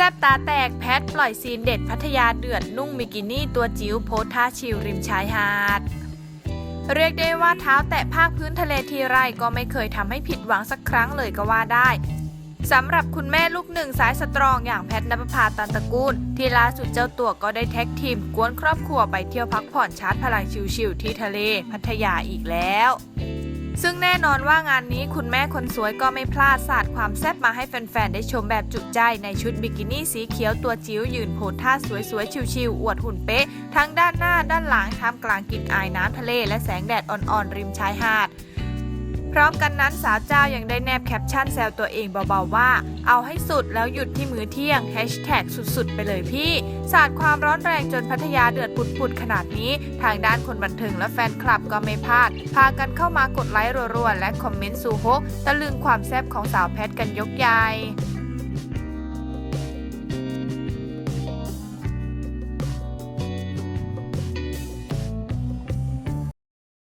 แซบตาแตกแพทปล่อยซีนเด็ดพัทยาเดือดนุ่งมิกินี่ตัวจิ๋วโพสท่าชิลริมชายหาด เรียกได้ว่าเท้าแตะภาคพื้นทะเลทีไรก็ไม่เคยทำให้ผิดหวังสักครั้งเลยก็ว่าได้สำหรับคุณแม่ลูกหนึ่งสายสตรองอย่างแพทนภพาตันตะกูล ที่ล่าสุดเจ้าตัวก็ได้แท็กทีมกวนครอบครัวไปเที่ยวพักผ่อนชาร์จพลังชิลๆที่ทะเลพัทยาอีกแล้ว ซึ่งแน่นอนว่างานนี้คุณแม่คนสวยก็ไม่พลาดสาดความแซ่บมาให้แฟนๆ ได้ชมแบบจุใจในชุดบิกินี่สีเขียวตัวจิ๋วยืนโพสท่าสวยๆ ชิวๆอวดหุ่นเป๊ะ ทั้งด้านหน้าด้านหลังท่ามกลางกลิ่นอายน้ำทะเลและแสงแดดอ่อนๆ ริมชายหาด พร้อมกันนั้นสาวเจ้ายังได้แนบแคปชั่นแซวตัวเองเบาๆว่า เอาให้สุดแล้วหยุดที่มื้อเที่ยงแฮชแท็กสุดๆ ไปเลยพี่ สาดความร้อนแรงจนพัทยาเดือดปุดๆ ขนาดนี้ ทางด้านคนบันเทิงและแฟนคลับก็ไม่พลาด พากันเข้ามากดไลค์รัวๆ และคอมเมนต์สู่ฮกตะลึงความแซ่บของสาวแพทกันยกใหญ่